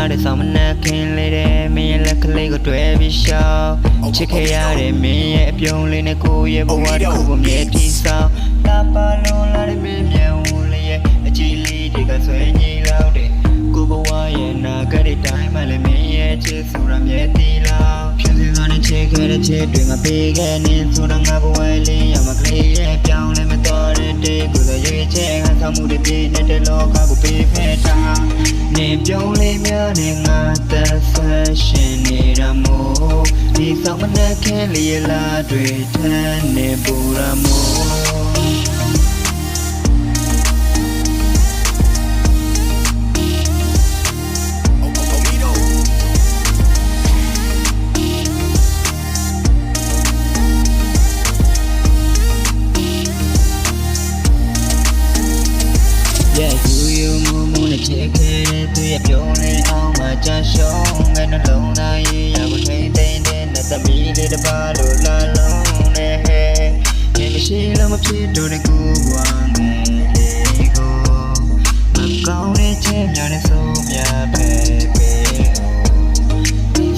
နဲ့ခင်းလေးတဲ့မင်းရဲ့လက်ကလေးကိုတွေ့ပြီးရှောင်းချစ်ခဲ့ရတဲ့မင်းရဲ့အပြုံးလေးနဲ့ကိုယ့်ရဲ့ဘဝတစ်ခုကိုမြဲတည်ဆောင်တာပါလုံးလာတဲ့မင်းမြန်ဦးလေးရဲ့အကြည့်လေးတွေကဆွဲငိမ့်လောက်တဲ့ကိုဘဝရဲ့နာဂတ်တဲ့တိုင်းမှာလည်းမင်းရဲ့ချစ်ဆိုတာမြဲတည်လောက်ဖြစ်စဉ်ကနေချစ်ခဲ့တဲ့ချစ်တွေငါပေးခဲ့နေဆိုတာငါဘဝလေးရမှာကလေးရဲ့ပြောင်းလဲမတော်တဲ့တေးကိုယ်ရွေးချယ် ငါဆောင်မှုတွေပြည့်နေတဲ့လောကကိုပေးဖက်တာနေပြောင်းလဲများနေငါသက်ဆက်ရှင်နေတာမို့ဒီဆောင်မနဲ့ခဲလေးလာတွေထမ်းနေပူရမို့ ချစ်ခဲ့တဲ့သူရဲ့ပြောင်းလဲအောင်မှကြရှုံးငါနှလုံးသားရဲ့ရကိုထိမ့်သိမ့်တဲ့နဲ့သမီးလေးတစ်ပါးလို့လာလုံးနဲ့ဟဲ့ဒီမရှိလို့မဖြစ်တော့တဲ့ကိုဘွားငယ်လေးကိုမကောင်းတဲ့ချက်များနဲ့ဆိုမြပဲပဲ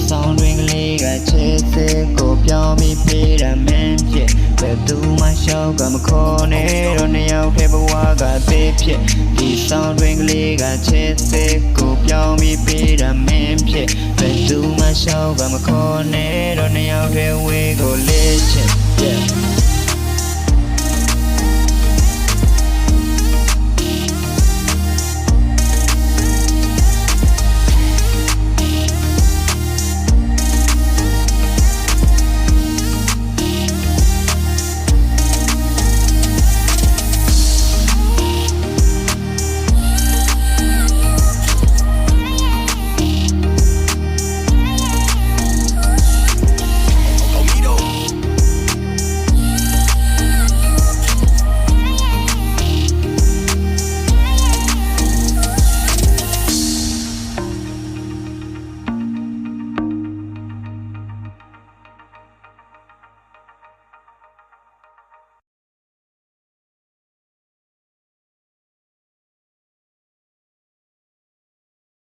ဆောင်းတွင်ကလေးကချစ်စစ်ကိုပြောင်းပြီးပြေးရမင်းဖြစ်ဘယ်သူမှရှောက်ကမခေါ်နဲ့တော့ ဖြစ်ဒီဆောင်းတွင်ကလေးကချစ်စစ်ကိုပြောင်းပြီးပြေးရမင်းဖြစ်ဘယ်သူမှရှောက်ကမခေါ်နဲ့တော့နှစ်ယောက်တ